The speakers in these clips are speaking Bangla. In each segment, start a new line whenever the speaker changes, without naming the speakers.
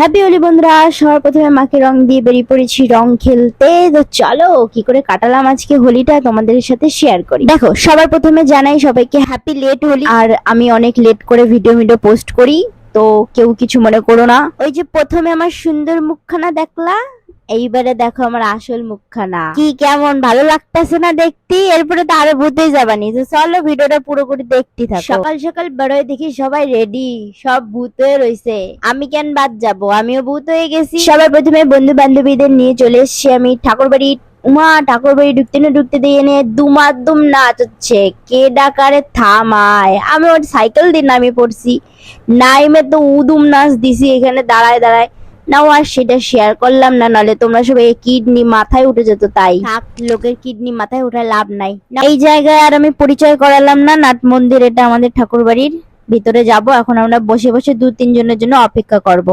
হ্যাপি হলি বন্ধুরা। সবার প্রথমে মাকে রং দিয়ে বেরিয়ে পড়েছি রং খেলতে। তো চলো, কি করে কাটালাম আজকে হোলিটা তোমাদের সাথে শেয়ার করি। দেখো, সবার প্রথমে জানাই সবাইকে হ্যাপি লেট হোলি আর আমি অনেক লেট করে ভিডিও ভিডিও পোস্ট করি, তো কেউ কিছু মনে করো না। ওই যে প্রথমে আমার সুন্দর মুখখানা দেখলা? এইবারে দেখো আমার আসল মুখখানা। কি কেমন ভালো লাগতেছে না দেখতে? এরপরে তো আরও ভূতে যাবানি। তো চলো ভিডিওটা পুরোপুরি দেখতে থাকো। সকাল সকাল বেরোয় দেখি সবাই রেডি সব ভূত হয়ে রয়েছে আমি কেন বাদ যাব? আমিও ভূত হয়ে গেছি। সবার প্রথমে বন্ধু বান্ধবীদের নিয়ে চলে এসেছি। আমি ঠাকুর বাড়ি উমা ঠাকুর বাড়ি ঢুকতে না ঢুকতে দিয়ে এনে দুমাদুম নাচ হচ্ছে কে ডাকারে থামায়? আমি ওর সাইকেল দিয়ে নামিয়ে পড়ছি। নাইমে তো উদুম নাচ দিছি এখানে দাঁড়ায় দাঁড়ায়। নাও আর সেটা শেয়ার করলাম না নালে তোমরা সবাই কিডনি মাথায় উঠে যেত তাই। থাক লোকের কিডনি মাথায় উঠে লাভ নাই। না, এই জায়গায় আর আমি পরিচয় করালাম না নাট মন্দির এটা আমাদের ঠাকুর বাড়ির ভিতরে যাব এখন আমরা বসে বসে দু তিনজনের জন্য অপেক্ষা করব।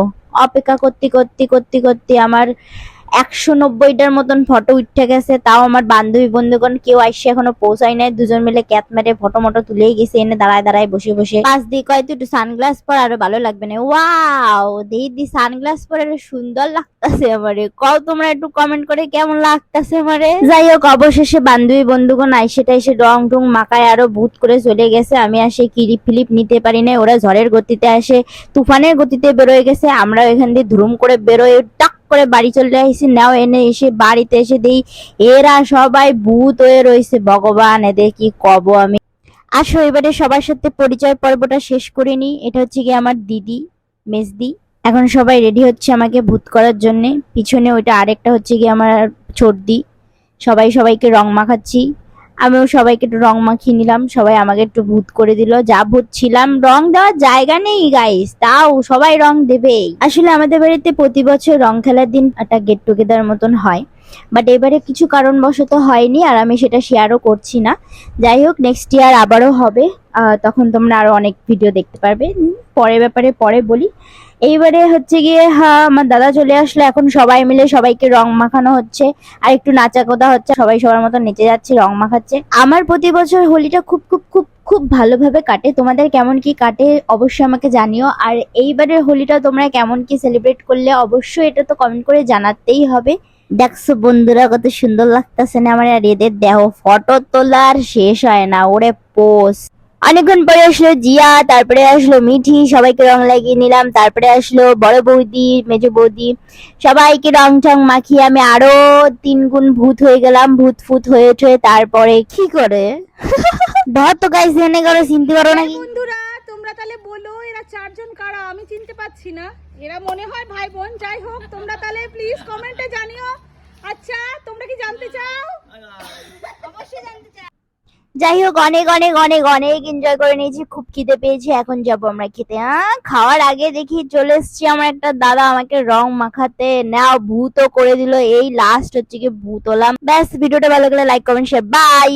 অপেক্ষা করতে করতে করতে করতে আমার একশো নব্বইটার মতন ফটো উঠে গেছে, তাও আমার বান্ধবী বন্ধুগণ কেউ আসছে এখনও পৌঁছায় নাই, দুজন মিলে ক্যাত মেরে ফটো মটো তুলেই গেছে, এনে দাঁড়ায় দাঁড়ায় বসে বসে। পাঁচ দিয়ে কয় তুই একটু সানগ্লাস পর আরও ভালো লাগবে না। ওয়াও দেই দি সানগ্লাস পরে সুন্দর লাগতাছে আমারে। কও তোমরা একটু কমেন্ট করে কেমন লাগতাছে আমারে? যাই হোক, অবশেষে বান্ধবী বন্ধুগণ আইসে টাইসে রং টং মাকায় আরও ভূত করে চলে গেছে। আমি আসে কিরিপ ফিলিপ নিতে পারি না ওরা ঝড়ের গতিতে আসে, তুফানের গতিতে বেরোয় গেছে আমরা এখান দিয়ে ধুরুম করে বেরোয়, টাক করে বাড়ি চলে আসি, নাও এনে এসে বাড়িতে এসে দেই। এরা সবাই ভূত হয়ে রয়েছে, ভগবান এদের কি কব আমি। আসো, এবারে সবার সাথে পরিচয় পর্বটা শেষ করে নি এটা হচ্ছে কি আমার দিদি, মেজদি। এখন সবাই রেডি হচ্ছে আমাকে ভূত করার জন্যে। পিছনে ওইটা আরেকটা হচ্ছে কি আমার ছর্দি সবাই সবাইকে রং মাখাচ্ছি। আমিও সবাইকে একটু রং মাখিয়ে নিলাম। সবাই আমাকে একটু ভূত করে দিল। যা ভূত ছিলাম রং দেওয়ার জায়গা নেই গাইস তাও সবাই রং দেবেই। আসলে আমাদের বাড়িতে প্রতি বছর রং খেলার দিন একটা গেট টুগেদার মতন হয়। বাট এবারে কিছু কারণবশত হয়নি আর আমি সেটা শেয়ারও করছি না। যাই হোক নেক্সট ইয়ার আবারও হবে। তখন তোমরা আরও অনেক ভিডিও দেখতে পারবে। পরে ব্যাপারে পরে বলি। এইবারে হচ্ছে গিয়ে হ্যাঁ আমার দাদা চলে আসলো। এখন সবাই মিলে সবাইকে রং মাখানো হচ্ছে। আর একটু নাচা কোদা হচ্ছে। সবাই সবার মতো নেচে যাচ্ছে, রং মাখাচ্ছে। আমার প্রতি বছর হোলিটা খুব খুব খুব খুব ভালোভাবে কাটে। তোমাদের কেমন কি কাটে অবশ্যই আমাকে জানিও। আর এইবারের হোলিটা তোমরা কেমন কি সেলিব্রেট করলে অবশ্যই এটা তো কমেন্ট করে জানাতেই হবে। দেখছ বন্ধুরা কত সুন্দর লাগতেছে না আমার আর এদের দেহ ফটো তোলার শেষ হয় না ওরে পোস্ট অনেকক্ষণ পরে আসলো জিয়া তারপরে আসলো মিঠি সবাইকে রং লাগিয়ে নিলাম তারপরে আসলো বড় বৌদি মেজ বৌদি। সবাইকে রং টং মাখিয়ে আমি আরও তিন গুণ ভূত হয়ে গেলাম ভূত ফুত হয়ে উঠে তারপরে কি করে? ধর তো গাইস জেনে করো চিনতে পারো নাকি
বন্ধুরা তোমরা তাহলে বলো এরা চারজন কারা? আমি চিনতে পাচ্ছি না। এরা মনে হয় ভাই বোন যাই হোক তোমরা তাহলে প্লিজ কমেন্টে জানিও। আচ্ছা তোমরা কি জানতে চাও? অবশ্যই জানতে চাও
যাই হোক অনেক অনেক অনেক অনেক এনজয় করে নিয়েছি। খুব খিদে পেয়েছি এখন যাব আমরা খেতে হ্যাঁ? খাওয়ার আগে দেখি চলে এসছি আমার একটা দাদা আমাকে রং মাখাতে। নাও ভূতও করে দিল। এই লাস্ট হচ্ছে কি ভূত হলাম ব্যাস ভিডিওটা ভালো লাগলে লাইক কমেন্ট শেয়ার বাই